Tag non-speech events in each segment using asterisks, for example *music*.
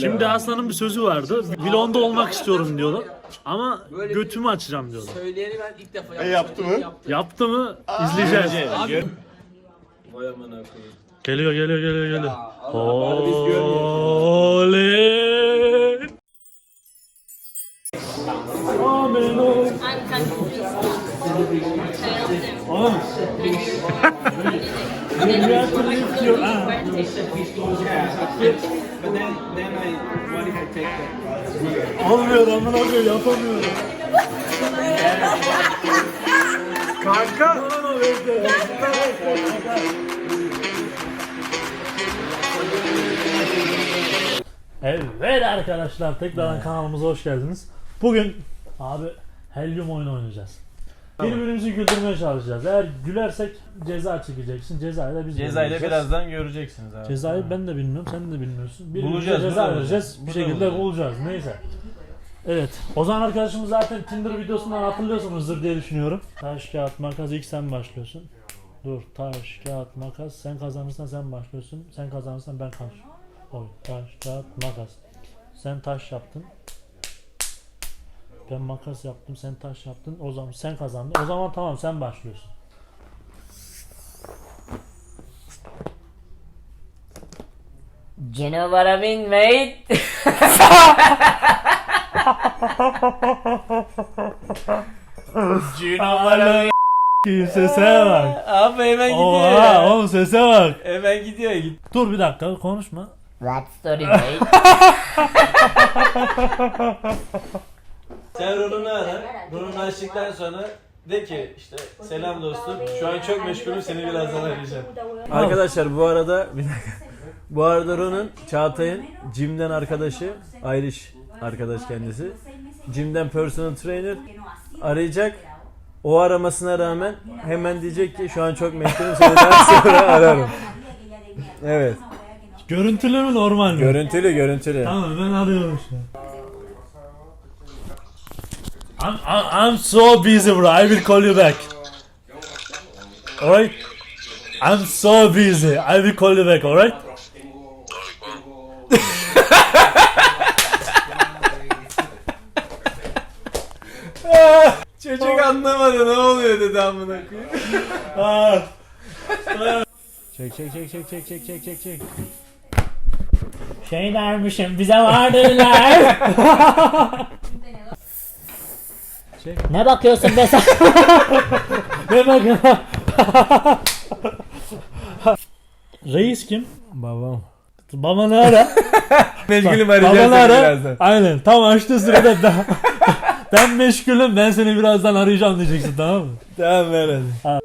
Şimdi Aslan'ın bir sözü vardı. Vlogda olmak istiyorum diyordu. Ama götümü açacağım diyordu. Söyleyeni ben ilk defa E yaptı mı? Yaptı mı? İzleyeceğiz. Vay amına koyayım. Geliyor geliyor geliyor geliyor. Oley. Amen ol. Oğlum. Lift your arm. But then, then I, what if I take that? Olmuyor amına koyayım yapamıyorum. Kanka. Evet arkadaşlar tekrardan kanalımıza hoş geldiniz. Bugün abi helyum oyunu oynayacağız. Birbirimizi güldürmeye çalışacağız. Eğer gülersek ceza çekeceksin. Cezayı da biz Cezayla belirleyeceğiz. birazdan göreceksiniz abi. Cezayı ben de bilmiyorum, sen de bilmiyorsun. Birbirimize Bulacağız, ceza burada vereceğiz. bulacağız. Bir Burada şekilde bulacağız. bulacağız. Neyse. Evet. Ozan arkadaşımız zaten Tinder videosundan hatırlıyorsunuzdur diye düşünüyorum. Taş, kağıt, makas ilk sen başlıyorsun. Dur. Taş, kağıt, makas. Sen kazanırsan sen başlıyorsun. Sen kazanırsan ben kaç. Oy. Taş, kağıt, makas. Sen taş yaptın. Ben makas yaptım. Sen taş yaptın. O zaman sen kazandın. O zaman tamam sen başlıyorsun. You know what I mean, mate? Kim sese bak. Abi hemen gidiyor Oha ya. oğlum sese bak. Hemen gidiyor git. Dur bir dakika konuşma. That story, *laughs* mate. Açtıktan sonra de ki işte selam dostum. Şu an çok meşgulüm seni birazdan arayacağım. Arkadaşlar bu arada bir dakika. Bu arada Ron'un Çağatay'ın Jim'den arkadaşı Irish arkadaş kendisi. Jim'den personal trainer arayacak. O aramasına rağmen hemen diyecek ki şu an çok meşgulüm seni daha *laughs* sonra ararım. Evet. Görüntülü mü normal mi? Görüntülü görüntülü. Tamam ben arıyorum şu an. I'm, I'm, I'm so busy bro. I will call you back. Alright? I'm so busy. I will call you back, alright? Çocuk anlamadı ne oluyor dedi amına koyayım. Ah. Çek çek çek çek çek çek çek çek çek. Şey dermişim bize *laughs* vardırlar. ne bakıyorsun be sen? *laughs* ne bakın. *laughs* Reis kim? Babam. Babanı ara. *laughs* Meşgulüm Babanı arayacağım seni ara. birazdan. Aynen. Tam açtığı sırada ben, ben meşgulüm. Ben seni birazdan arayacağım diyeceksin tamam mı? Tamam ver hadi.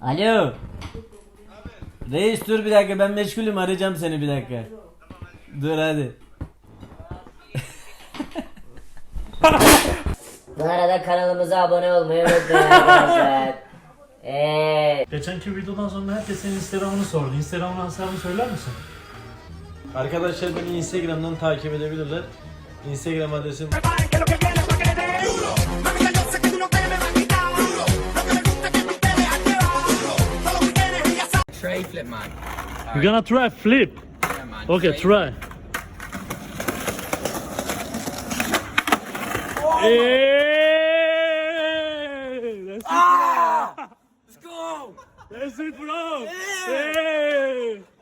Alo. Reis dur bir dakika ben meşgulüm arayacağım seni bir dakika. Dur hadi. Bu arada kanalımıza abone olmayı unutmayın arkadaşlar. *laughs* Eee. Geçenki videodan sonra herkes senin Instagram'ını sordu. Instagram'ın hesabını söyler misin? Arkadaşlar beni Instagram'dan takip edebilirler. Instagram adresim Tray flip man. You gonna try flip. Yeah. Okay, try. 예! Let's go! Let's go! Let's go! Let's go!